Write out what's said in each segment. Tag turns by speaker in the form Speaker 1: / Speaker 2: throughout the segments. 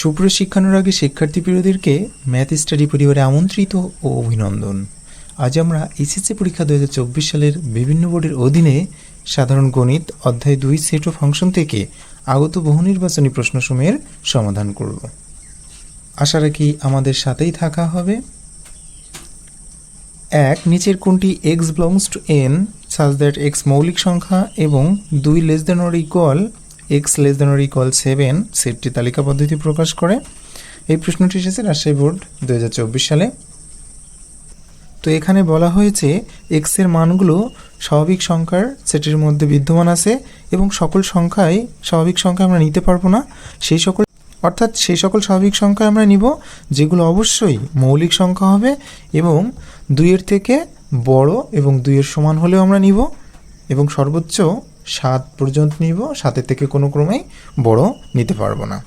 Speaker 1: সুপ্রিয় শিক্ষানুরাগী শিক্ষার্থী প্রিয়দেরকে math study পরিবারে আমন্ত্রিত ও অভিনন্দন। আজ আমরা এসএসসি পরীক্ষা দু হাজার চব্বিশ সালের বিভিন্ন বোর্ডের অধীনে সাধারণ গণিত অধ্যায় দুই সেট ও ফাংশন থেকে আগত বহু নির্বাচনী প্রশ্নসমূহের সমাধান করব। আশা রাখি আমাদের সাথেই থাকা হবে। এক, নিচের কোনটি X belongs to N such that X মৌলিক সংখ্যা এবং দুই less than or equal X less than equal seven সেটটি তালিকা পদ্ধতি প্রকাশ করে। এই প্রশ্নটি এসেছে রাজশাহী বোর্ড দু হাজার চব্বিশ সালে। তো এখানে বলা হয়েছে এক্সের মানগুলো স্বাভাবিক সংখ্যার সেটের মধ্যে বিদ্যমান আছে এবং সকল সংখ্যায় স্বাভাবিক সংখ্যা আমরা নিতে পারব না। সেই সকল, অর্থাৎ সেই সকল স্বাভাবিক সংখ্যা আমরা নিব, যেগুলো অবশ্যই মৌলিক সংখ্যা হবে এবং দুইয়ের থেকে বড় এবং দুইয়ের সমান হলেও আমরা নিব এবং সর্বোচ্চ সাত পর্যন্ত নিব, সাতের থেকে কোনো ক্রমেই বড় নিতে পারব না।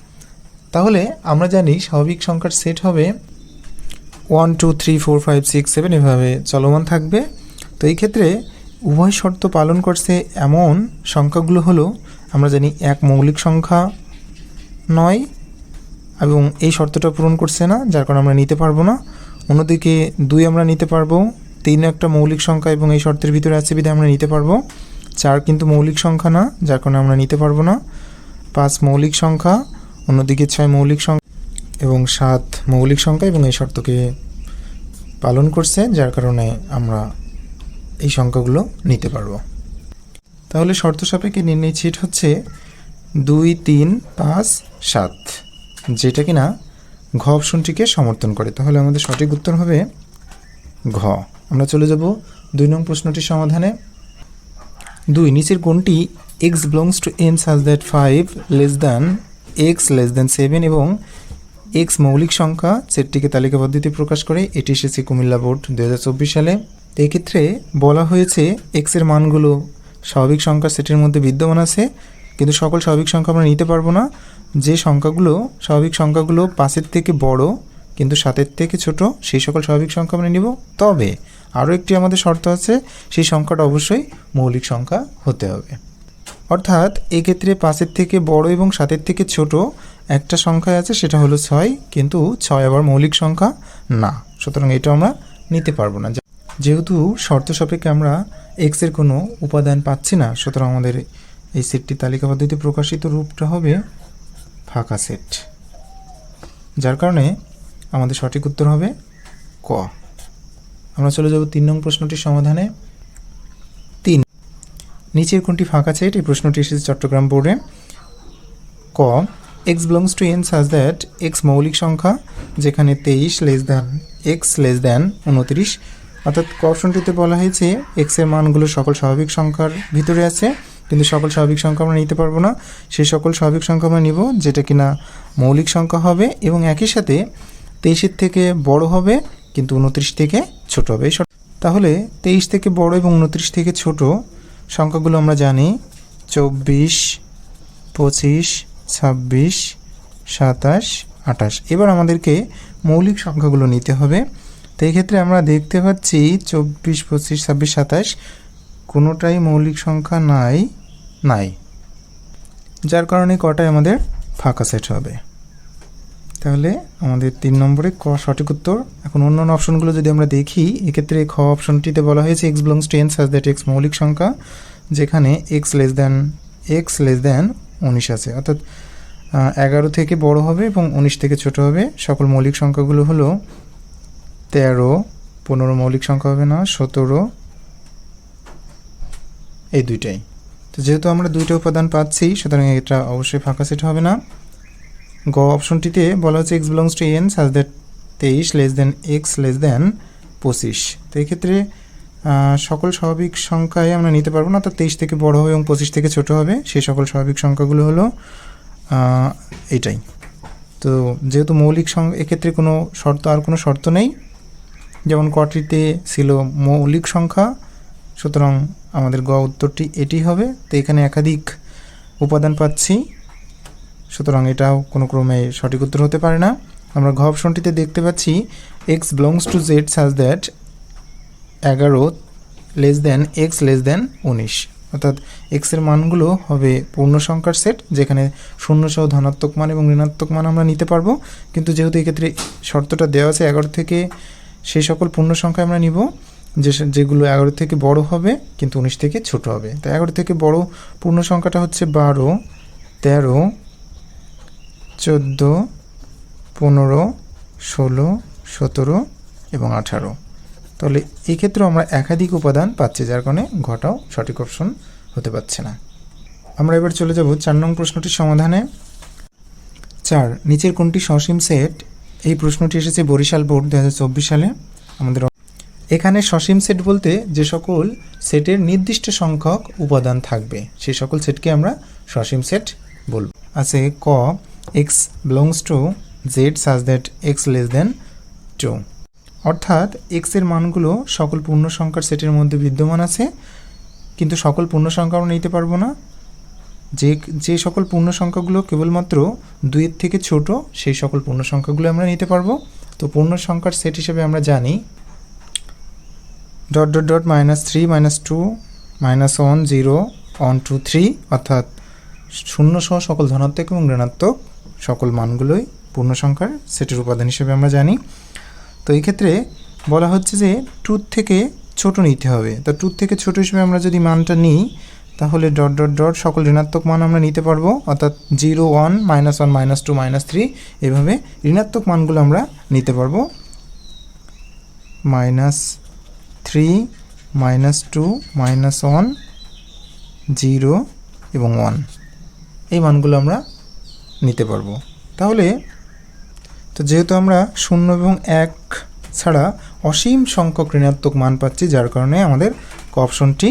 Speaker 1: তাহলে আমরা জানি স্বাভাবিক সংখ্যার সেট হবে one two three four five six seven এভাবে চলমান থাকবে। তো এই ক্ষেত্রে উভয় শর্ত পালন করছে এমন সংখ্যাগুলো হলো, আমরা জানি এক মৌলিক সংখ্যা নয় এবং এই শর্তটা পূরণ করছে না, যার কারণে আমরা নিতে পারব না। অন্যদিকে দুই আমরা নিতে পারব, তিন একটা মৌলিক সংখ্যা এবং এই শর্তের ভিতরে আছে বিধে আমরা নিতে পারব। চার কিন্তু মৌলিক সংখ্যা না, যার কারণে আমরা নিতে পারব না। পাঁচ মৌলিক সংখ্যা, অন্যদিকে ছয় মৌলিক সংখ্যা এবং সাত মৌলিক সংখ্যা এবং এই শর্তকে পালন করছে, যার কারণে আমরা এই সংখ্যাগুলো নিতে পারব। তাহলে শর্ত সাপেক্ষে নির্ণয় ছিট হচ্ছে দুই, তিন, পাঁচ, সাত, যেটা কিনা ঘ অপশনটিকে সমর্থন করে। তাহলে আমাদের সঠিক উত্তর হবে ঘ। আমরা চলে যাব দুই নং প্রশ্নটির সমাধানে। দুই, নিচের কোনটি X belongs to N such that five less than X less than seven এবং এক্স মৌলিক সংখ্যা সেটটিকে তালিকা পদ্ধতি প্রকাশ করে, এটি এসেছে কুমিল্লা বোর্ড দু হাজার চব্বিশ সালে। এক্ষেত্রে বলা হয়েছে এক্সের মানগুলো স্বাভাবিক সংখ্যা সেটের মধ্যে বিদ্যমান আছে, কিন্তু সকল স্বাভাবিক সংখ্যা আমরা নিতে পারব না। যে সংখ্যাগুলো স্বাভাবিক সংখ্যাগুলো পাঁচের থেকে বড়, কিন্তু সাতের থেকে ছোট, সেই সকল স্বাভাবিক সংখ্যা আমরা নিব। তবে আরও একটি আমাদের শর্ত আছে, সেই সংখ্যাটা অবশ্যই মৌলিক সংখ্যা হতে হবে। অর্থাৎ এক্ষেত্রে পাঁচের থেকে বড় এবং সাতের থেকে ছোট একটা সংখ্যা আছে, সেটা হলো ছয়, কিন্তু ছয় আবার মৌলিক সংখ্যা না। সুতরাং এটা আমরা নিতে পারব না। যেহেতু শর্ত সাপেক্ষে আমরা এক্সের কোনো উপাদান পাচ্ছি না, সুতরাং আমাদের এই সেটটি তালিকা পদ্ধতি প্রকাশিত রূপটা হবে ফাঁকা সেট, যার কারণে আমাদের সঠিক উত্তর হবে ক। আমরা চলে যাব তিন নং প্রশ্নটির সমাধানে। তিন। নিচের কোনটি ফাঁকা সেট এই প্রশ্নটি এসেছে চট্টগ্রাম বোর্ডে। ক। X belongs to N such that X মৌলিক সংখ্যা, যেখানে তেইশ less than X less than উনত্রিশ। অর্থাৎ অপশনটিতে বলা হয়েছে এক্সের মানগুলো সকল স্বাভাবিক সংখ্যার ভিতরে আছে, কিন্তু সকল স্বাভাবিক সংখ্যা আমরা নিতে পারব না। সেই সকল স্বাভাবিক সংখ্যা আমরা নিব, যেটা কিনা মৌলিক সংখ্যা হবে এবং একই সাথে তেইশের থেকে বড় হবে কিন্তু উনত্রিশ থেকে ছোট হবে। তাহলে তেইশ থেকে বড় এবং উনত্রিশ থেকে ছোট সংখ্যাগুলো আমরা জানি। চব্বিশ, পঁচিশ, ছাব্বিশ, সাতাশ, আঠাশ। এবার আমাদেরকে মৌলিক সংখ্যাগুলো নিতে হবে। তো এই ক্ষেত্রে আমরা দেখতে পাচ্ছি চব্বিশ, পঁচিশ, ছাব্বিশ, সাতাশ কোনোটাই মৌলিক সংখ্যা নাই নাই। যার কারণে কটাই আমাদের ফাঁকা সেট হবে। তাহলে আমাদের তিন নম্বরে ক সঠিক উত্তর। এখন অন্য অন্য অপশনগুলো যদি আমরা দেখি, এক্ষেত্রে খ অপশনটিতে বলা হয়েছে X belongs to N such that X মৌলিক সংখ্যা, যেখানে X less than X less than উনিশ আছে। অর্থাৎ এগারো থেকে বড় হবে এবং উনিশ থেকে ছোট হবে। সকল মৌলিক সংখ্যাগুলো হলো তেরো, পনেরো মৌলিক সংখ্যা হবে না, সতেরো, এই দুইটাই। তো যেহেতু আমরা দুইটা উপাদান পাচ্ছি, সুতরাং এটা অবশ্যই ফাঁকা সেট হবে না। গ অপশনটিতে বলা হচ্ছে X belongs to N such that তেইশ less than X less than পঁচিশ। তো এক্ষেত্রে সকল স্বাভাবিক সংখ্যায় আমরা নিতে পারব না, অর্থাৎ তেইশ থেকে বড় হবে এবং পঁচিশ থেকে ছোট হবে। সেই সকল স্বাভাবিক সংখ্যাগুলো হলো এটাই। তো যেহেতু মৌলিক সংখ্যা এক্ষেত্রে কোনো শর্ত, আর কোনো শর্ত নেই। যেমন কটিতে ছিল মৌলিক সংখ্যা, সুতরাং আমাদের গ উত্তরটি এটি হবে। তো এখানে একাধিক উপাদান পাচ্ছি। সুতরাং এটাও কোনো ক্রমে সঠিক উত্তর হতে পারে না। আমরা ঘ অপশনটিতে দেখতে পাচ্ছি X belongs to Z such that এগারো less than X less than উনিশ। অর্থাৎ এক্সের মানগুলো হবে পূর্ণ সংখ্যার সেট যেখানে শূন্য সহ ধনাত্মক মান এবং ঋণাত্মক মান আমরা নিতে পারব। কিন্তু যেহেতু এক্ষেত্রে শর্তটা দেওয়া আছে, এগারো থেকে সেই সকল পূর্ণ সংখ্যা আমরা নিব, যে যেগুলো এগারো থেকে বড় হবে, কিন্তু উনিশ থেকে ছোট হবে। তো এগারো থেকে বড় পূর্ণ সংখ্যাটা হচ্ছে বারো, তেরো চোদ্দ, পনেরো, ষোলো, সতেরো এবং আঠারো। তাহলে এই ক্ষেত্রে আমরা একাধিক উপাদান পাচ্ছি, যার কারণে ঘটাও সঠিক অপশন হতে পারছে না। আমরা এবার চলে যাব চার নং প্রশ্নটির সমাধানে। চার, নিচের কোনটি সসীম সেট? এই প্রশ্নটি এসেছে বরিশাল বোর্ড দু হাজার চব্বিশ সালে। আমাদের এখানে সসীম সেট বলতে যে সকল সেটের নির্দিষ্ট সংখ্যক উপাদান থাকবে, সেই সকল সেটকে আমরা সসীম সেট বলব। আছে ক X belongs to Z such that X less than two অর্থাৎ এক্সের মানগুলো সকল পূর্ণ সংখ্যার সেটের মধ্যে বিদ্যমান আছে, কিন্তু সকল পূর্ণ সংখ্যা আমরা নিতে পারব না। যে যে সকল পূর্ণ সংখ্যাগুলো কেবলমাত্র দুইয়ের থেকে ছোট, সেই সকল পূর্ণ সংখ্যাগুলো আমরা নিতে পারব। তো পূর্ণ সংখ্যার সেট হিসেবে আমরা জানি dot dot dot minus three minus two minus one zero one two three অর্থাৎ শূন্য সহ সকল ধনাত্মক এবং ঋণাত্মক। সকল মানগুলোই পূর্ণ সংখ্যার সেটের উপাদান হিসেবে আমরা জানি। তো এই ক্ষেত্রে বলা হচ্ছে যে টুথ থেকে ছোট নিতে হবে। তো টুথ থেকে ছোট হিসেবে আমরা যদি মানটা নিই, তাহলে ডট ডট ডট সকল ঋণাত্মক মান আমরা নিতে পারব। অর্থাৎ zero, one, minus one, minus two, minus three এভাবে ঋণাত্মক মানগুলো আমরা নিতে পারব। Minus three, minus two, minus one, zero এবং ওয়ান। এই মানগুলো আমরা নিতে পারব। তাহলে তো যেহেতু আমরা শূন্য এবং এক ছাড়া অসীম সংখ্যক ঋণাত্মক মান পাচ্ছি, যার কারণে আমাদের ক অপশনটি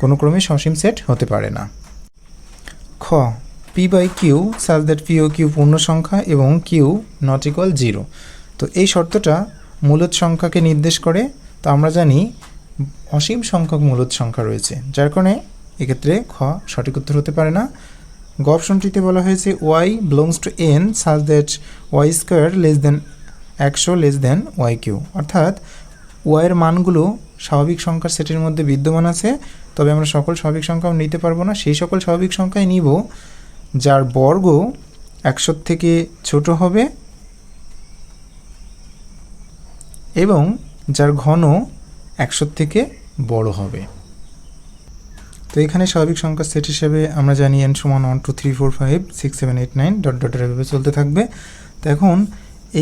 Speaker 1: কোনো ক্রমে সসীম সেট হতে পারে না। খ P by Q such that P O Q পূর্ণ সংখ্যা এবং কিউ নট ইকুয়াল জিরো তো এই শর্তটা মূলত সংখ্যাকে নির্দেশ করে। তো আমরা জানি অসীম সংখ্যক মূলত সংখ্যা রয়েছে, যার কারণে এক্ষেত্রে খ সঠিক উত্তর হতে পারে না। গ বলা হয়েছে Y belongs to N such that Y square less than একশো লেস দেন ওয়াই কিউ অর্থাৎ ওয়াইয়ের মানগুলো স্বাভাবিক সংখ্যার সেটের মধ্যে বিদ্যমান আছে, তবে আমরা সকল স্বাভাবিক সংখ্যা নিতে পারব না। সেই সকল স্বাভাবিক সংখ্যাই নিব যার বর্গ একশোর থেকে ছোট হবে এবং যার ঘন একশোর থেকে বড় হবে। তো এখানে স্বাভাবিক সংখ্যার সেট হিসেবে আমরা জানি এন সমান one two three four five six seven eight nine dot dot এভাবে চলতে থাকবে। তো এখন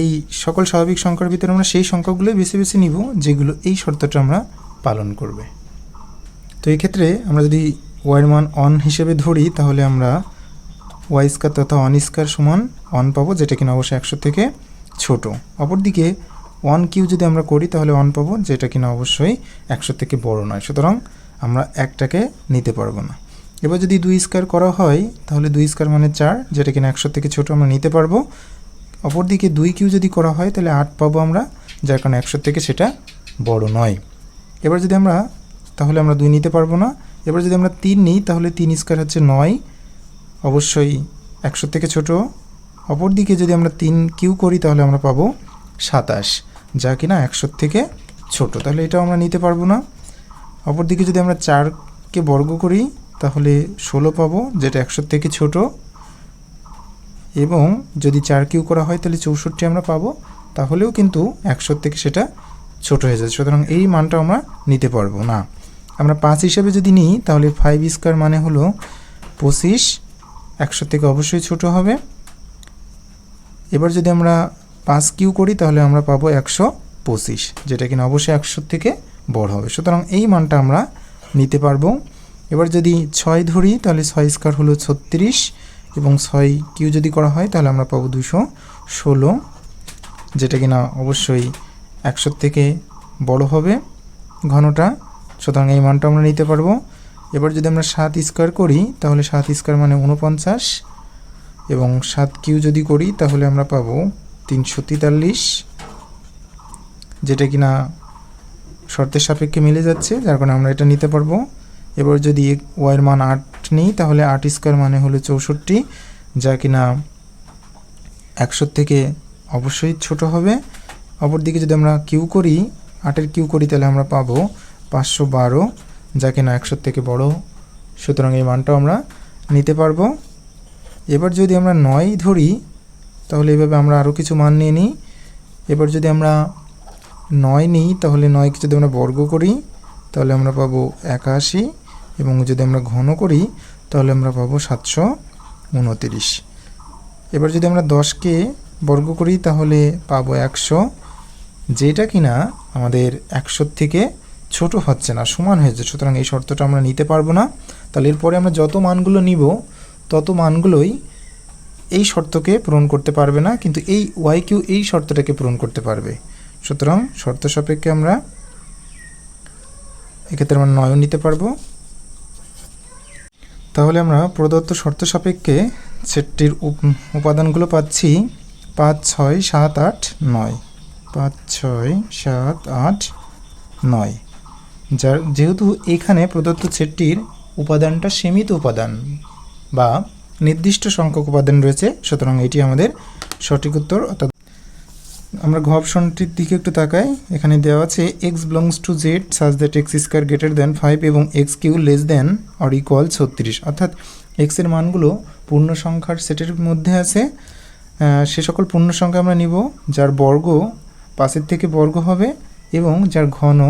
Speaker 1: এই সকল স্বাভাবিক সংখ্যার ভিতরে আমরা সেই সংখ্যাগুলোই বেছে বেছে নিব, যেগুলো এই শর্তটা আমরা পালন করবে। তো এই ক্ষেত্রে আমরা যদি ওয়াইয়ের মান অন হিসেবে ধরি, তাহলে আমরা ওয়াই স্কোয়ার তথা অন স্কোয়ার সমান অন পাবো, যেটা কিনা অবশ্যই একশো থেকে ছোট। অপরদিকে ওয়ান কিউ যদি আমরা করি, তাহলে ওয়ান পাবো, যেটা কিনা অবশ্যই একশো থেকে বড় নয়। সুতরাং আমরা একটাকে নিতে পারব না। এবার যদি দুই স্কোয়ার করা হয়, তাহলে দুই স্কোয়ার মানে চার, যেটা কিনা একশো থেকে ছোট আমরা নিতে পারব। অপরদিকে দুই কিউ যদি করা হয়, তাহলে আট পাবো আমরা, যার কারণে একশো থেকে সেটা বড় নয়। এবার যদি আমরা, তাহলে আমরা দুই নিতে পারব না। এবার যদি আমরা তিন নিই, তাহলে তিন স্কোয়ার হচ্ছে নয়। অবশ্যই একশো থেকে ছোট। অপরদিকে যদি আমরা তিন কিউ করি, তাহলে আমরা পাবো সাতাশ, যা কিনা একশোর থেকে ছোট। তাহলে এটাও আমরা নিতে পারব না। অপরদিকে যদি আমরা চারকে বর্গ করি, তাহলে ষোলো পাবো, যেটা একশোর থেকে ছোট। এবং যদি চার কিউ করা হয়, তাহলে চৌষট্টি আমরা পাবো, তাহলেও কিন্তু একশোর থেকে সেটা ছোট হয়ে যাচ্ছে। সুতরাং এই মানটা আমরা নিতে পারব না। আমরা পাঁচ হিসেবে যদি নিই, তাহলে ফাইভ স্কোয়ার মানে হলো পঁচিশ। একশো থেকে অবশ্যই ছোট হবে। এবার যদি আমরা পাঁচ কিউ করি, তাহলে আমরা পাবো একশো পঁচিশ, যেটা কিনা অবশ্যই একশো থেকে বড় হবে। সুতরাং এই মানটা আমরা নিতে পারব। এবার যদি ছয় ধরি, তাহলে ছয় স্কোয়ার হলো ছত্রিশ এবং ছয় কিউ যদি করা হয়, তাহলে আমরা পাবো দুশো ষোলো, যেটা কিনা অবশ্যই একশোর থেকে বড় হবে ঘনটা। সুতরাং এই মানটা আমরা নিতে পারব। এবার যদি আমরা সাত স্কোয়ার করি, তাহলে সাত স্কোয়ার মানে উনপঞ্চাশ এবং সাত কিউ যদি করি, তাহলে আমরা পাবো তিনশো তেতাল্লিশ, যেটা কিনা শর্তের সাপেক্ষে মিলে যাচ্ছে, যার কারণে আমরা এটা নিতে পারব। এবার যদি ওয়াইয়ের মান আট নিই, তাহলে আট স্কোয়ার মানে হলো চৌষট্টি, যা কিনা একশোর থেকে অবশ্যই ছোট হবে। অপরদিকে যদি আমরা কিউ করি, আটের কিউ করি, তাহলে আমরা পাবো পাঁচশো বারো, যা কিনা একশোর থেকে বড়। সুতরাং এই মানটাও আমরা নিতে পারব। এবার যদি আমরা নয় ধরি, তাহলে এভাবে আমরা আরও কিছু মান নিয়ে নিই। এবার যদি আমরা নয় নিই, তাহলে নয়কে যদি আমরা বর্গ করি, তাহলে আমরা পাবো একাশি। এবং যদি আমরা ঘন করি, তাহলে আমরা পাবো সাতশো উনতিরিশ। এবার যদি আমরা দশকে বর্গ করি, তাহলে পাবো একশো। যেটা কিনা আমাদের একশোর থেকে ছোট হচ্ছে না, সমান হয়েছে। সুতরাং এই শর্তটা আমরা নিতে পারব না। তাহলে এরপরে আমরা যত মানগুলো নিব, তত মানগুলোই এই শর্তকে পূরণ করতে পারবে না, কিন্তু এই ওয়াই কিউ এই শর্তটাকে পূরণ করতে পারবে। সুতরাং শর্ত সাপেক্ষে আমরা এক্ষেত্রে আমরা নয়ন নিতে পারব। তাহলে আমরা প্রদত্ত শর্ত সাপেক্ষে সেটটির উপাদানগুলো পাচ্ছি পাঁচ, ছয়, সাত, আট, নয়। পাঁচ, ছয়, সাত, আট, নয়। যার যেহেতু এখানে প্রদত্ত সেটটির উপাদানটা সীমিত উপাদান বা নির্দিষ্ট সংখ্যক উপাদান রয়েছে, সুতরাং এটি আমাদের সঠিক উত্তর অর্থাৎ আমরা ঘ অপশনটির দিকে একটু তাকাই। এখানে দেওয়া আছে X belongs to Z such that X square greater than five এবং X cube less than or equal ছত্রিশ। অর্থাৎ এক্সের মানগুলো পূর্ণ সংখ্যার সেটের মধ্যে আছে। সে সকল পূর্ণ সংখ্যা আমরা নিব, যার বর্গ পাশের থেকে বর্গ হবে এবং যার ঘন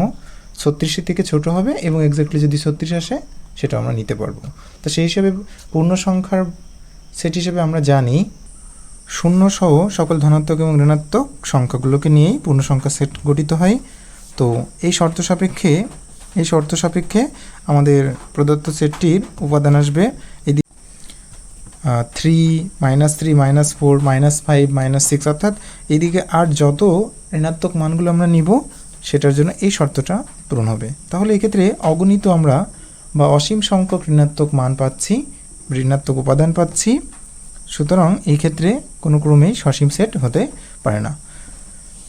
Speaker 1: ছত্রিশের থেকে ছোট হবে এবং এক্স্যাক্টলি যদি ছত্রিশ আসে সেটা আমরা নিতে পারব। তো সেই হিসাবে পূর্ণ সংখ্যার সেট হিসেবে আমরা জানি শূন্য সহ সকল ধনাত্মক এবং ঋণাত্মক সংখ্যাগুলোকে নিয়েই পূর্ণ সংখ্যা সেট গঠিত হয়। তো এই শর্ত সাপেক্ষে, এই শর্ত সাপেক্ষে আমাদের প্রদত্ত সেটটির উপাদান আসবে এদিকে three minus three minus four minus five minus six অর্থাৎ এদিকে আর যত ঋণাত্মক মানগুলো আমরা নিব, সেটার জন্য এই শর্তটা পূরণ হবে। তাহলে এক্ষেত্রে অগণিত আমরা বা অসীম সংখ্যক ঋণাত্মক মান পাচ্ছি, ঋণাত্মক উপাদান পাচ্ছি সুতরাং এই ক্ষেত্রে কোনো ক্রমেই সসীম সেট হতে পারে না।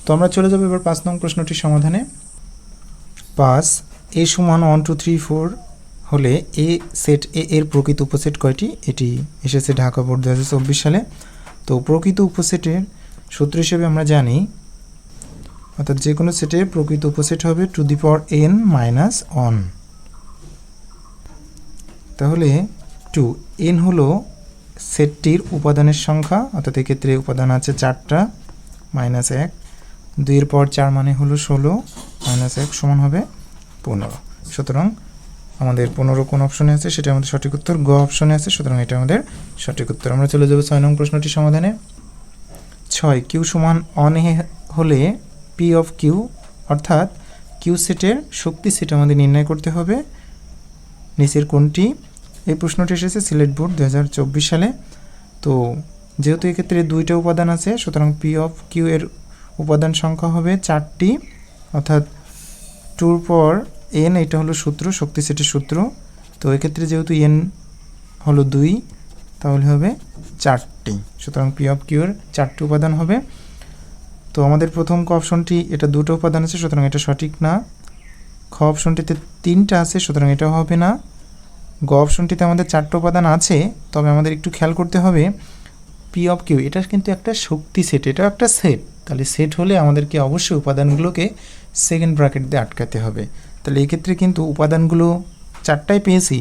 Speaker 1: তো আমরা চলে যাব এবার পাঁচ নং প্রশ্নটির সমাধানে। পাঁচ এ সমান ওয়ান টু থ্রি ফোর হলে এ সেট এ এর প্রকৃত উপসেট কয়টি? এটি এসেছে ঢাকা বোর্ড দু চব্বিশ সালে। তো প্রকৃত উপসেটের সূত্র হিসেবে আমরা জানি, অর্থাৎ যে কোনো সেটের প্রকৃত উপসেট হবে two the power N minus one তাহলে টু এন হলো সেটটির উপাদানের সংখ্যা, অর্থাৎ এক্ষেত্রে উপাদান আছে চারটা, মাইনাস এক। দুইয়ের পর চার মানে হলো ষোলো, মাইনাস এক সমান হবে পনেরো। সুতরাং আমাদের পনেরো কোন অপশনে আছে? সেটা আমাদের সঠিক উত্তর গ অপশনে আছে, সুতরাং এটা আমাদের সঠিক উত্তর। আমরা চলে যাব ছয় নং প্রশ্নটি সমাধানে। ছয়, কিউ সমান অন হলে পি অফ কিউ, অর্থাৎ কিউ সেটের শক্তি সেট আমাদের নির্ণয় করতে হবে। নিচের কোনটি? এই প্রশ্নটি এসেছে সিলেট বোর্ড দু হাজার চব্বিশ সালে। তো যেহেতু এক্ষেত্রে দুইটা উপাদান আছে, সুতরাং পি অফ কিউ এর উপাদান সংখ্যা হবে চারটি। অর্থাৎ টুর পর এন এটা হলো সূত্র, শক্তি সেটের সূত্র। তো এক্ষেত্রে যেহেতু এন হলো দুই, তাহলে হবে চারটি। সুতরাং পি অফ কিউ এর চারটি উপাদান হবে। তো আমাদের প্রথম ক অপশনটি, এটা দুটো উপাদান আছে, সুতরাং এটা সঠিক না। খ অপশনটিতে তিনটা আছে, সুতরাং এটাও হবে না। গ অপশনটিতে আমাদের চারটে উপাদান আছে, তবে আমাদের একটু খেয়াল করতে হবে পি অফ কিউ এটা কিন্তু একটা শক্তি সেট এটাও একটা সেট তাহলে সেট হলে আমাদেরকে অবশ্যই উপাদানগুলোকে সেকেন্ড ব্র্যাকেট দিয়ে আটকাতে হবে। তাহলে এক্ষেত্রে কিন্তু উপাদানগুলো চারটাই পেয়েছি,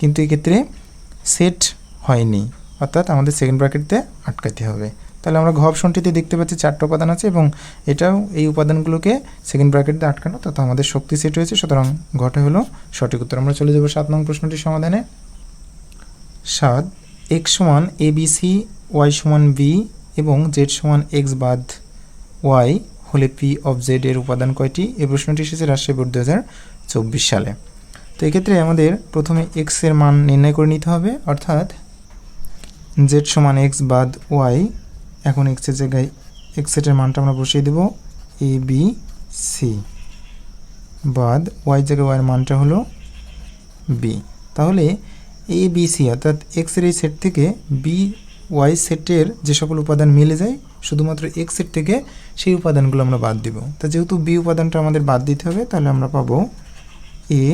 Speaker 1: কিন্তু এক্ষেত্রে সেট হয়নি, অর্থাৎ আমাদের সেকেন্ড ব্র্যাকেট দিয়ে আটকাতে হবে। তাহলে আমরা ঘ অপশনটিতে দেখতে পাচ্ছি চারটা উপাদান আছে এবং এটাও এই উপাদানগুলোকে সেকেন্ড ব্র্যাকেট দিয়ে আটকানো তথা আমাদের শক্তি সেট হয়েছে, সুতরাং ঘটা হলো সঠিক উত্তর। আমরা চলে যাব সাত নং প্রশ্নটির সমাধানে। সাত এক্স সমান এ বি সি ওয়াই সমান বি এবং জেড সমান এক্স বাদ ওয়াই হলে পি অফ জেড এর উপাদান কয়টি? এই প্রশ্নটি এসেছে রাজশাহী বোর্ড দু হাজার চব্বিশ সালে। তো এক্ষেত্রে আমাদের প্রথমে এক্সের মান নির্ণয় করে নিতে হবে, অর্থাৎ জেড সমান এক্স বাদ ওয়াই এখন এক্সের জায়গায় এক্স সেটের মানটা আমরা বসিয়ে দেব এ বি সি বাদ ওয়াই জায়গায় ওয়াইয়ের মানটা হলো বি তাহলে এ বি সি অর্থাৎ এক্সের এই সেট থেকে বি ওয়াই সেটের যে সকল উপাদান মিলে যায়, শুধুমাত্র এক্স সেট থেকে সেই উপাদানগুলো আমরা বাদ দিব। তা যেহেতু বি উপাদানটা আমাদের বাদ দিতে হবে, তাহলে আমরা পাবো এ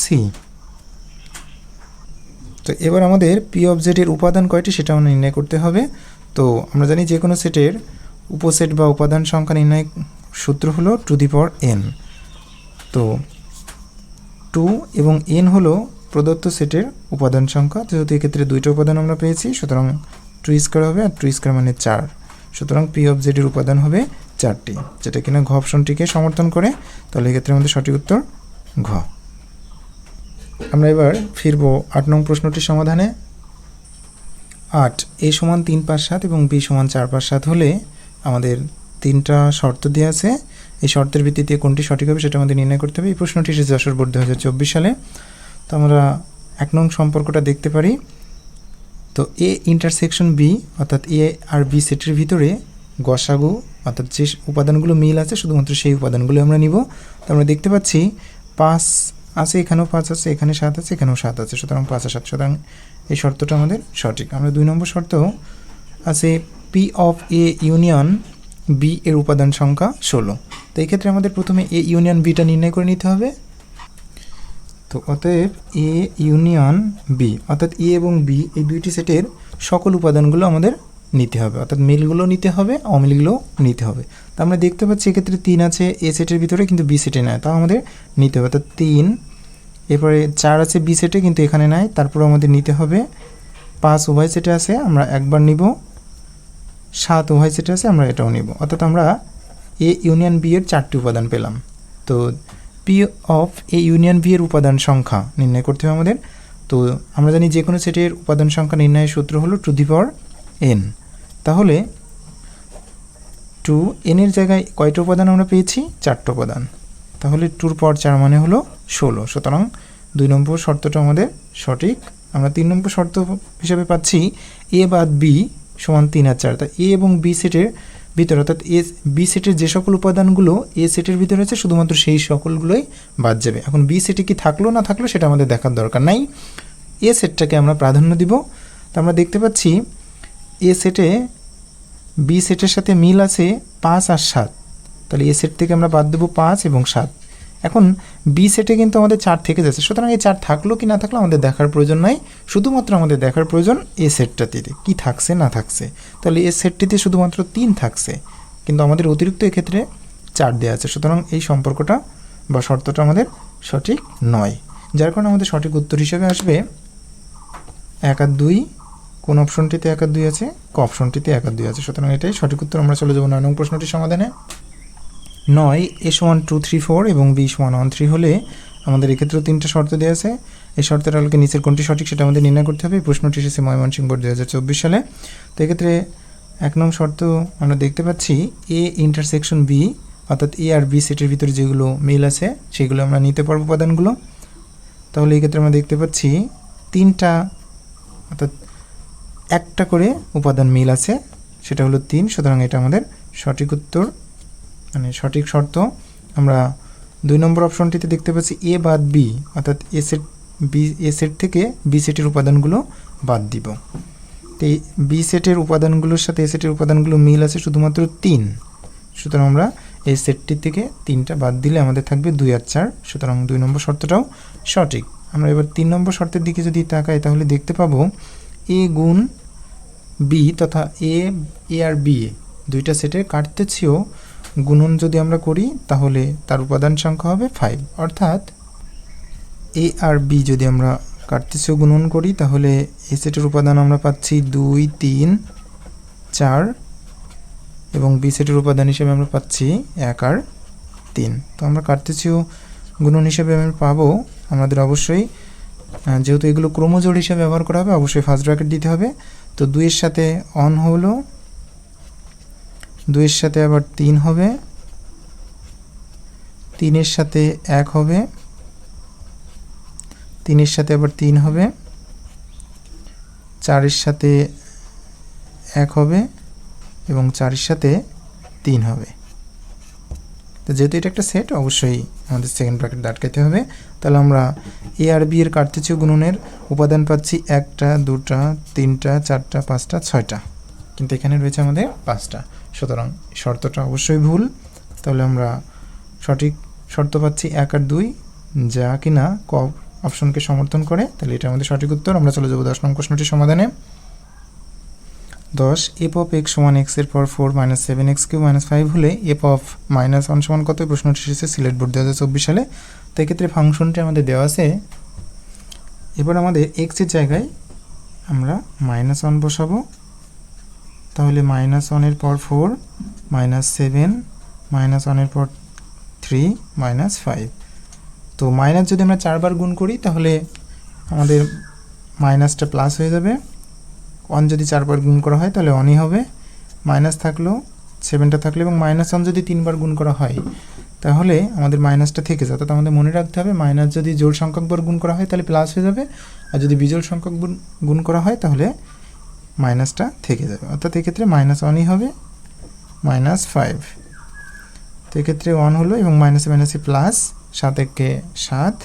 Speaker 1: সি তো এবার আমাদের পি জেড উপাদান কয়টি সেটা আমরা নির্ণয় করতে হবে। তো আমরা জানি যে কোনো সেটের উপসেট বা উপাদান সংখ্যা নির্ণয় সূত্র হলো টু দি পাওয়ার এন তো টু এবং এন হলো প্রদত্ত সেটের উপাদান সংখ্যা। যেহেতু এক্ষেত্রে দুইটা উপাদান আমরা পেয়েছি, সুতরাং টু স্কোয়ার হবে আর টু স্কোয়ার মানে চার। সুতরাং পি অফ জেডের উপাদান হবে চারটি, যেটা কিনা ঘ অপশনটিকে সমর্থন করে। তাহলে এক্ষেত্রে আমাদের সঠিক উত্তর ঘ। আমরা এবার ফিরবো আট নং প্রশ্নটির সমাধানে। আট, এ সমান তিন পাঁচ সাত এবং বি সমান চার পাঁচ সাত হলে আমাদের তিনটা শর্ত দেওয়া আছে। এই শর্তের ভিত্তিতে কোনটি সঠিক হবে সেটা আমাদের নির্ণয় করতে হবে। এই প্রশ্নটি এসেছে যশোর বোর্ড দু হাজার চব্বিশ সালে। তো আমরা এক নং সম্পর্কটা দেখতে পারি। তো এ ইন্টারসেকশন বি অর্থাৎ এ আর বি সেটের ভিতরে গসাগু অর্থাৎ যে উপাদানগুলো মিল আছে শুধুমাত্র সেই উপাদানগুলো আমরা নিব। তো আমরা দেখতে পাচ্ছি পাঁচ আছে, এখানেও পাঁচ আছে, এখানে সাত আছে, এখানেও সাত আছে, সুতরাং পাঁচ আর সাত, সুতরাং এই শর্তটা আমাদের সঠিক। আমরা দুই নম্বর শর্ত আছে P of A union B এর উপাদান সংখ্যা ষোলো। তো এই ক্ষেত্রে আমাদের প্রথমে এ ইউনিয়ন বিটা নির্ণয় করে নিতে হবে। তো অতএব এ ইউনিয়ন বি অর্থাৎ এ এবং বি এই দুইটি সেটের সকল উপাদানগুলো আমাদের নিতে হবে। অর্থাৎ মিলগুলো নিতে হবে, অমিলগুলো নিতে হবে। তো আমরা দেখতে পাচ্ছি এক্ষেত্রে তিন আছে এ সেটের ভিতরে, কিন্তু বি সেটে নেয়। তাও আমাদের নিতে হবে। অর্থাৎ তিন এরপরে চার আছে বি সেটে কিন্তু এখানে নাই। তারপর আমাদের নিতে হবে। পাঁচ উভয় সেটে আছে, আমরা একবার নিব। সাত উভয় সেটে আছে, আমরা এটাও নিব। অর্থাৎ আমরা এ ইউনিয়ন বি এর চারটি উপাদান পেলাম। তো P of A union B এর উপাদান সংখ্যা নির্ণয় করতে হবে আমাদের। তো আমরা জানি যে কোনো সেটের উপাদান সংখ্যা নির্ণয়ের সূত্র হলো টু দি পাওয়ার এন তাহলে টু এনের জায়গায় কয়টা উপাদান আমরা পেয়েছি? চারটা উপাদান। তাহলে টুর পর চার মানে হলো ষোলো। সুতরাং দুই নম্বর শর্তটা আমাদের সঠিক। আমরা তিন নম্বর শর্ত হিসাবে পাচ্ছি এ বাদ বি সমান তিন আর চার। তা এ এবং বি সেটের ভিতরে, অর্থাৎ এ, বি সেটের যে সকল উপাদানগুলো এ সেটের ভিতরে আছে, শুধুমাত্র সেই সকলগুলোই বাদ যাবে। এখন বি সেটে কি থাকল না থাকল সেটা আমাদের দেখার দরকার নাই। এ সেটটাকে আমরা প্রাধান্য দিব। তো আমরা দেখতে পাচ্ছি এ সেটে বি সেটের সাথে মিল আছে পাঁচ আর সাত। তাহলে এ সেট থেকে আমরা বাদ দেবো পাঁচ এবং সাত। এখন বি সেটে কিন্তু আমাদের চার থেকে যাচ্ছে। সুতরাং এই চার থাকল কি না থাকল আমাদের দেখার প্রয়োজন নাই। শুধুমাত্র আমাদের দেখার প্রয়োজন এ সেটটাতে কি থাকছে, না থাকছে। তাহলে এ সেটটিতে শুধুমাত্র তিন থাকছে। কিন্তু আমাদের অতিরিক্ত এক্ষেত্রে চার দেওয়া আছে। সুতরাং এই সম্পর্কটা বা শর্তটা আমাদের সঠিক নয়। যার কারণে আমাদের সঠিক উত্তর হিসেবে আসবে এক আর দুই। কোন অপশনটিতে এক আর দুই আছে? ক অপশনটিতে এক আর দুই আছে। সুতরাং এটাই সঠিক উত্তর। আমরা চলে যাব নয় নং প্রশ্নটির সমাধানে। নয় S one two three four এবং বি ওয়ান ওয়ান থ্রি হলে আমাদের এক্ষেত্রেও তিনটা শর্ত দেওয়া আছে। এই শর্তের আলোকে নিচের কোনটি সঠিক সেটা আমাদের নির্ণয় করতে হবে। প্রশ্নটি এসেছে ময়মনসিংহ বোর্ড দু হাজার চব্বিশ সালে। তো এক্ষেত্রে এক নং শর্ত আমরা দেখতে পাচ্ছি এ ইন্টারসেকশন বি অর্থাৎ এ আর বি সেটের ভিতরে যেগুলো মিল আছে, সেগুলো আমরা নিতে পারব উপাদানগুলো। তাহলে এই ক্ষেত্রে আমরা দেখতে পাচ্ছি, তিনটা অর্থাৎ একটা করে উপাদান মিল আছে, সেটা হলো তিন, সুতরাং এটা আমাদের সঠিক উত্তর। মানে সঠিক শর্ত আমরা দুই নম্বর অপশনটিতে দেখতে পাচ্ছি এ বাদ বি অর্থাৎ A set B A set থেকে বি সেটের উপাদানগুলো বাদ দিব। তো এই বি সেটের উপাদানগুলোর সাথে এ সেটের উপাদানগুলো মিল আছে শুধুমাত্র তিন। সুতরাং আমরা এই সেটটি থেকে তিনটা বাদ দিলে আমাদের থাকবে দুই আর চার। সুতরাং দুই নম্বর শর্তটাও সঠিক। আমরা এবার তিন নম্বর শর্তের দিকে যদি তাকাই, তাহলে দেখতে পাবো এ গুণ বি তথা এ এ আর বি দুইটা সেটের কাটতেছিও গুণন যদি আমরা করি, তাহলে তার উপাদান সংখ্যা হবে ফাইভ অর্থাৎ এ আর বি যদি আমরা কাটতেছিও গুণন করি, তাহলে এ সেটের উপাদান আমরা পাচ্ছি দুই, তিন, চার এবং বি সেটের উপাদান হিসেবে আমরা পাচ্ছি এক আর তিন। তো আমরা কাটতেছিও গুণন হিসেবে আমরা পাবো। আমাদের অবশ্যই যেহেতু এগুলো ক্রমজোড় হিসেবে ব্যবহার করা হবে, অবশ্যই ফার্স্ট ব্র্যাকেট দিতে হবে। তো দুইয়ের সাথে অন হলো দুইয়ের সাথে আবার তিন হবে। তিনের সাথে এক হবে। তিনের সাথে আবার তিন হবে। চারের সাথে এক হবে এবং চারের সাথে তিন হবে। তো যেহেতু এটা একটা সেট অবশ্যই আমাদের সেকেন্ড ব্র্যাকেট আটকাতে হবে। তাহলে আমরা এ আর বি এর কার্তেজীয় গুণনের। উপাদান পাচ্ছি একটা, দুটা, তিনটা, চারটা, পাঁচটা, ছয়টা। কিন্তু এখানে রয়েছে আমাদের পাঁচটা। সুতরাং শর্তটা অবশ্যই ভুল। তাহলে আমরা সঠিক শর্ত পাচ্ছি এক আর দুই। যা কিনা ক অপশনকে সমর্থন করে, তাহলে এটা আমাদের সঠিক উত্তর। আমরা চলে যাব দশ নং প্রশ্নটির সমাধানে। দশ এফ অফ এক্স সমান এক্সের পর four minus seven X cube minus five হলে এফ অফ মাইনাস ওয়ান সমান কত? প্রশ্নটি এসেছে সিলেট বোর্ড দু হাজার চব্বিশ সালে। তো এক্ষেত্রে ফাংশনটি আমাদের দেওয়া আছে। এবার আমাদের এক্সের জায়গায় আমরা মাইনাস ওয়ান বসাবো। তাহলে মাইনাস ওয়ানের পর ফোর মাইনাস সেভেন মাইনাস ওয়ানের পর থ্রি মাইনাস ফাইভ তো মাইনাস যদি আমরা চারবার গুণ করি, তাহলে আমাদের মাইনাসটা প্লাস হয়ে যাবে। ওয়ান যদি চারবার গুণ করা হয়, তাহলে অনই হবে। মাইনাস থাকলেও সেভেনটা থাকলে এবং মাইনাস ওয়ান যদি তিনবার গুণ করা হয়, তাহলে আমাদের মাইনাসটা থেকে যায়। অর্থাৎ আমাদের মনে রাখতে হবে মাইনাস যদি জোড় সংখ্যকবার গুণ করা হয়, তাহলে প্লাস হয়ে যাবে। আর যদি বিজোড় সংখ্যক গুণ করা হয়, তাহলে মাইনাসটা থেকে যাবে। অর্থাৎ এক্ষেত্রে মাইনাস ওয়ানই হবে মাইনাস ফাইভ তো এক্ষেত্রে ওয়ান হলো এবং মাইনাসে মাইনাসে প্লাস সাত একে সাত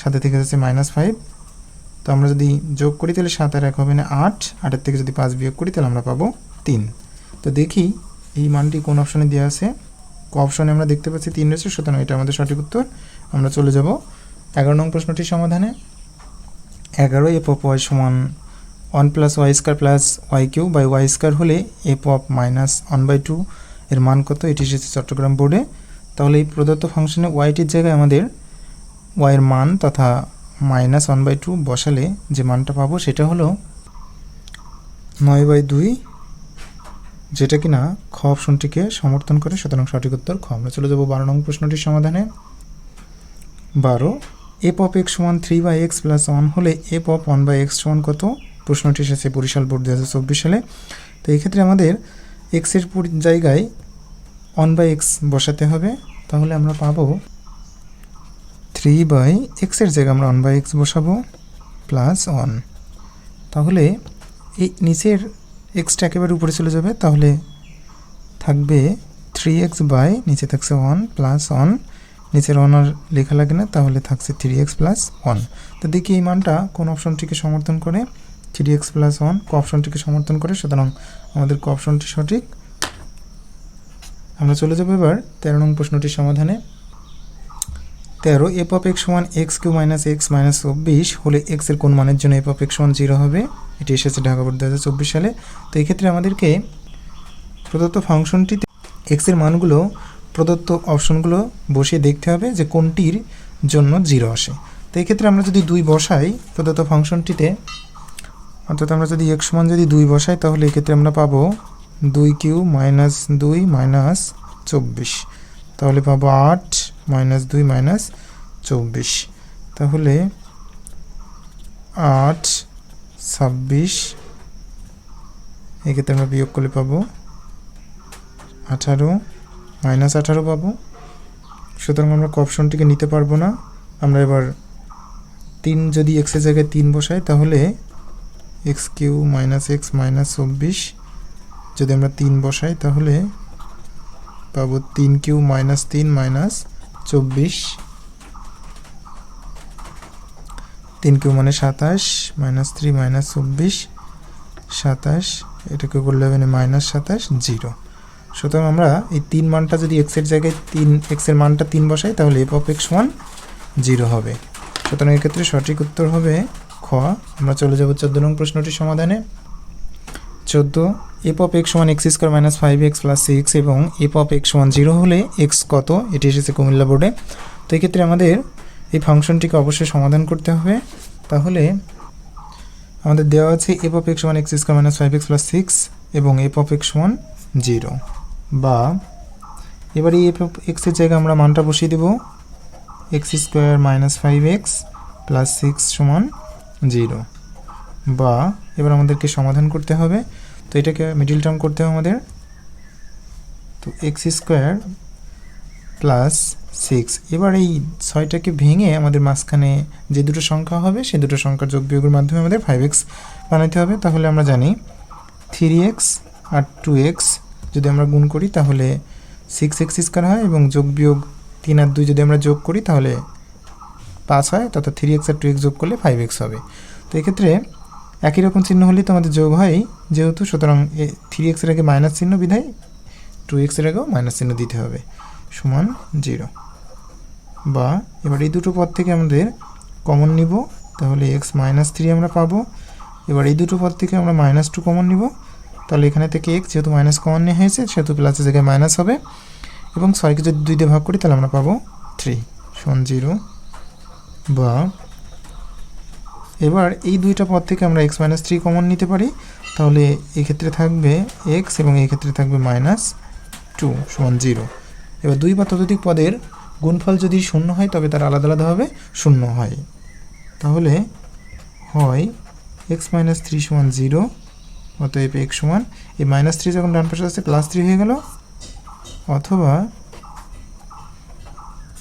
Speaker 1: সাথে থেকে যাচ্ছে মাইনাস ফাইভ তো আমরা যদি যোগ করি, তাহলে সাত আর এক হবে না আট, আটের থেকে যদি পাঁচ বিয়োগ করি, তাহলে আমরা পাবো তিন। তো দেখি এই মানটি কোন অপশনে দেওয়া আছে। ক অপশনে আমরা দেখতে পাচ্ছি তিন রয়েছে, সুতরাং এটা আমাদের সঠিক উত্তর। আমরা চলে যাব এগারো নং প্রশ্নটির সমাধানে। এগারো এফ অফ সমান one plus Y square plus Y cube by Y square হলে F of minus one by two এর মান কত? এটি এসেছে চট্টগ্রাম বোর্ডে তাহলে এই প্রদত্ত ফাংশনে ওয়াইটির জায়গায় আমাদের ওয়াইয়ের মান তথা মাইনাস ওয়ান বাই টু বসালে যে মানটা পাবো সেটা হলো নয় বাই দুই, যেটা কিনা খ অপশনটিকে সমর্থন করে। সুতরাং সঠিক উত্তর খ। আমরা চলে যাব বারো নং প্রশ্নটির সমাধানে। বারো এফ অফ এক্স সমান three by X plus one হলে F of one by X সমান কত? প্রশ্নটি এসেছে বরিশাল বোর্ড দু হাজার চব্বিশ সালে। তো এই ক্ষেত্রে আমাদের এক্সের জায়গায় ওয়ান বাই এক্স বসাতে হবে। তাহলে আমরা পাবো থ্রি বাই এক্সের জায়গায় আমরা ওয়ান বাই এক্স বসাবো প্লাস ওয়ান তাহলে এই নিচের এক্সটা একেবারে উপরে চলে যাবে। তাহলে থাকবে থ্রি এক্স বাই নিচে থাকছে ওয়ান প্লাস ওয়ান নিচের ওয়ান আর লেখা লাগে না, তাহলে থাকছে থ্রি এক্স প্লাস ওয়ান তো দেখি এই মানটা কোন অপশনটিকে সমর্থন করে। থ্রি এক্স প্লাস ওয়ান ক অপশনটিকে সমর্থন করে। সুতরাং আমাদের ক অপশনটি সঠিক। আমরা চলে যাব এবার তেরো নং প্রশ্নটির সমাধানে। তেরো এফ অফ এক্স সমান X cube minus X minus চব্বিশ হলে এক্সের কোন মানের জন্য এফ অফ এক্স সমান জিরো হবে? এটি এসেছে ঢাকা বোর্ড দু হাজার চব্বিশ সালে। তো এই ক্ষেত্রে আমাদেরকে প্রদত্ত ফাংশনটিতে এক্সের মানগুলো, প্রদত্ত অপশনগুলো বসিয়ে দেখতে হবে যে কোনটির জন্য জিরো আসে। তো এই ক্ষেত্রে আমরা যদি দুই বসাই প্রদত্ত ফাংশনটিতে অর্থাৎ আমরা যদি এক্স সমান যদি দুই বসাই, তাহলে এক্ষেত্রে আমরা পাবো দুই কিউ মাইনাস দুই মাইনাস চব্বিশ। তাহলে পাবো আট মাইনাস দুই মাইনাস চব্বিশ। তাহলে আট ছাব্বিশ, এক্ষেত্রে আমরা বিয়োগ করলে পাবো আঠারো মাইনাস আঠারো পাবো। সুতরাং আমরা অপশনটিকে নিতে পারব না। আমরা এবার তিন যদি এক্সের জায়গায় তিন বসাই, তাহলে X cube minus X minus চব্বিশ। যদি আমরা তিন বসাই, তাহলে পাবো তিন কিউ মাইনাস তিন মাইনাস চব্বিশ। তিন কিউ মানে সাতাশ, মাইনাস থ্রি মাইনাস চব্বিশ, সাতাশ। এটাকে করলে হবে মাইনাস সাতাশ, জিরো। সুতরাং আমরা এই তিন মানটা যদি এক্সের জায়গায় তিন এক্সের মানটা তিন বসাই, তাহলে F of X one zero হবে। সুতরাং এক্ষেত্রে সঠিক উত্তর হবে খ, আমরা চলে যাব চোদ্দ নং প্রশ্নটির সমাধানে। চোদ্দ F of X one X square minus five X plus six এবং F of X one zero হলে এক্স কত? এটি এসেছে কুমিল্লা বোর্ডে। তো এক্ষেত্রে আমাদের এই ফাংশনটিকে অবশ্যই সমাধান করতে হবে। তাহলে আমাদের দেওয়া আছে F of X one X square minus five X plus six এবং F of X one zero বা এবার এই এফ এক্সের জায়গায় আমরা মানটা বসিয়ে দেব। X square minus five X plus six zero zero. বা, এবার আমাদেরকে সমাধান করতে হবে। তো এটাকে মিডিল টার্ম করতে হবে আমাদের। তো এক্স স্কোয়ার প্লাস সিক্স এবার এই ছয়টাকে ভেঙে আমাদের মাঝখানে যে দুটো সংখ্যা হবে সেই দুটো সংখ্যার যোগ বিয়োগের মাধ্যমে আমাদের ফাইভ এক্স বানাইতে হবে। তাহলে আমরা জানি থ্রি এক্স আর টু এক্স যদি আমরা গুণ করি, তাহলে সিক্স এক্স স্কোয়ার হয় এবং যোগ বিয়োগ তিন আর দুই যদি আমরা যোগ করি, তাহলে পাঁচ হয়, তথা থ্রি এক্স আর টু এক্স যোগ করলে ফাইভ এক্স হবে। তো এক্ষেত্রে একই রকম চিহ্ন হলেই তো আমাদের যোগ হয়, যেহেতু সুতরাং থ্রি এক্সের আগে মাইনাস চিহ্ন বিধায় টু এক্সের আগেও মাইনাস চিহ্ন দিতে হবে, সমান জিরো বা এবার এই দুটো পদ থেকে আমাদের কমন নিব, তাহলে এক্স মাইনাস থ্রি আমরা পাবো। এবার এই দুটো পদ থেকে আমরা মাইনাস টু কমন নিব, তাহলে এখানে থেকে এক্স যেহেতু মাইনাস কমন নেওয়া হয়েছে, সেহেতু প্লাসের জায়গায় মাইনাস হবে। এবং ছয়কে যদি দুই দিয়ে ভাগ করি, তাহলে আমরা পাবো থ্রি সমান জিরো বা এবার এই দুইটা পদ থেকে আমরা এক্স মাইনাস থ্রি কমন নিতে পারি, তাহলে এক্ষেত্রে থাকবে এক্স এবং এক্ষেত্রে থাকবে মাইনাস টু সমান জিরো এবার দুই বা ততোধিক পদের গুণফল যদি শূন্য হয়, তবে তার আলাদা আলাদাভাবে শূন্য হয়। তাহলে হয় এক্স মাইনাস থ্রি সমান জিরো অতএব এক্স সমান, এই মাইনাস থ্রি যখন ডান পাশে আসছে প্লাস থ্রি হয়ে গেল, অথবা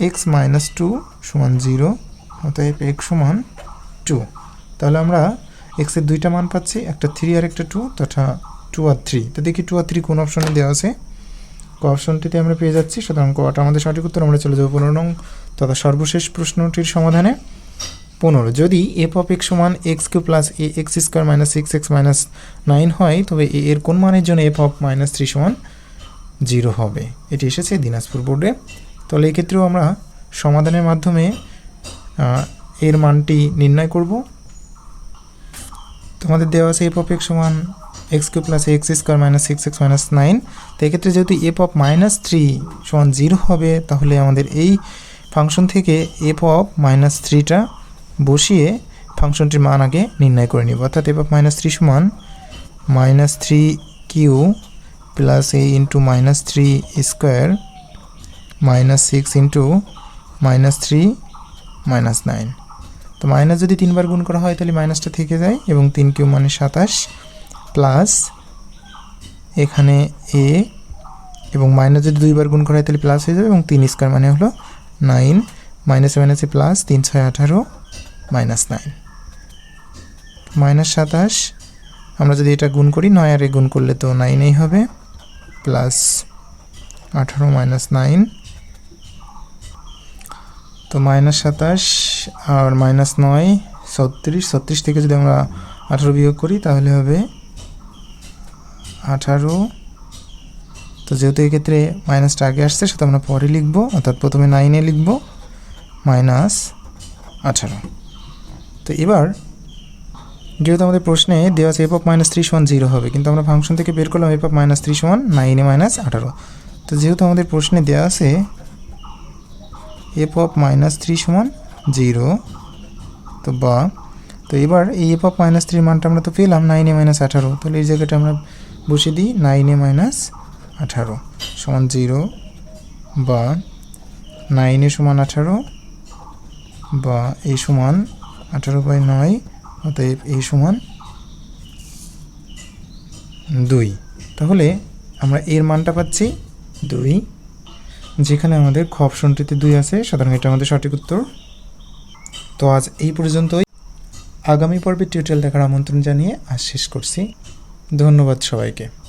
Speaker 1: এক্স মাইনাস টু সমান জিরো অতএব এক্স সমান টু তাহলে আমরা এক্সের দুইটা মান পাচ্ছি, একটা থ্রি আর একটা টু তথা টু আর থ্রি তো দেখি টু আর থ্রি কোন অপশনে দেওয়া আছে? ক অপশনটিতে আমরা পেয়ে যাচ্ছি, সুতরাং কটা আমাদের সঠিক উত্তর, আমরা চলে যাব পনেরো নং, তথা সর্বশেষ প্রশ্নটির সমাধানে। পনেরো, যদি এফ অফ এক্স সমান X cube plus A X square minus six X minus nine হয়, তবে এ, এর কোন মানের জন্য এফ অফ মাইনাস থ্রি সমান জিরো হবে? এটি এসেছে দিনাজপুর বোর্ডে। তাহলে এক্ষেত্রেও আমরা সমাধানের মাধ্যমে এর মানটি নির্ণয় করব। তোমাদের দেওয়া আছে এফ অফ এক্স সমান X cube plus X square minus six X minus nine তো এক্ষেত্রে যেহেতু এফ অফ মাইনাস থ্রি সমান জিরো হবে, তাহলে আমাদের এই ফাংশন থেকে এফ অফ মাইনাস থ্রিটা বসিয়ে ফাংশনটির মান আগে নির্ণয় করে নিব। অর্থাৎ এফ অফ মাইনাস থ্রি সমান minus three cube plus A into minus three square minus six into minus three minus nine তো মাইনাস যদি তিনবার গুণ করা হয়, তাহলে মাইনাসটা থেকে যায় এবং তিন কিউ মানে সাতাশ প্লাস এখানে এ এবং মাইনাস যদি দুইবার গুণ করা হয়, তাহলে প্লাস হয়ে যাবে এবং তিন স্কোয়ার মানে হলো নাইন মাইনাসে মাইনাসে প্লাস তিন ছয় আঠারো মাইনাস নাইন মাইনাস সাতাশ, আমরা যদি এটা গুণ করি, নয় আর এ গুণ করলে তো নাইনেই হবে প্লাস আঠারো মাইনাস নাইন তো মাইনাস সাতাশ আর মাইনাস নয়, ছত্রিশ। ছত্রিশ থেকে যদি আমরা আঠারো বিয়োগ করি, তাহলে হবে আঠারো। তো যেহেতু এক্ষেত্রে মাইনাসটা আগে আসছে সেটা আমরা পরে লিখব, অর্থাৎ প্রথমে নাইনে লিখব মাইনাস আঠারো। তো এবার, যেহেতু আমাদের প্রশ্নে দেওয়া আছে এফ অফ মাইনাস থ্রি সমান জিরো হবে, কিন্তু আমরা ফাংশন থেকে বের করলাম এফ অফ মাইনাস থ্রি সমান নাইনে মাইনাস আঠারো। তো যেহেতু আমাদের প্রশ্নে দেওয়া আছে এফ অফ মাইনাস থ্রি সমান জিরো তো বা, তো এবার এই এফ অফ মাইনাস থ্রির মানটা আমরা তো পেলাম নাইনে মাইনাস আঠারো। তাহলে এই জায়গাটা আমরা বসিয়ে দিই নাইনে মাইনাস আঠারো সমান জিরো বা নাইনে সমান আঠারো বা এই সমান আঠারো বাই নয়, অতএব এই সমান দুই। তাহলে আমরা এর মানটা পাচ্ছি দুই যেখানে আমাদের খ অপশনটিতে দুই আছে সাধারণত এটা আমাদের সঠিক উত্তর। তো আজ এই পর্যন্তই। আগামী পর্বে টিউটোরিয়াল দেখার আমন্ত্রণ জানিয়ে আজ শেষ করছি। ধন্যবাদ সবাইকে।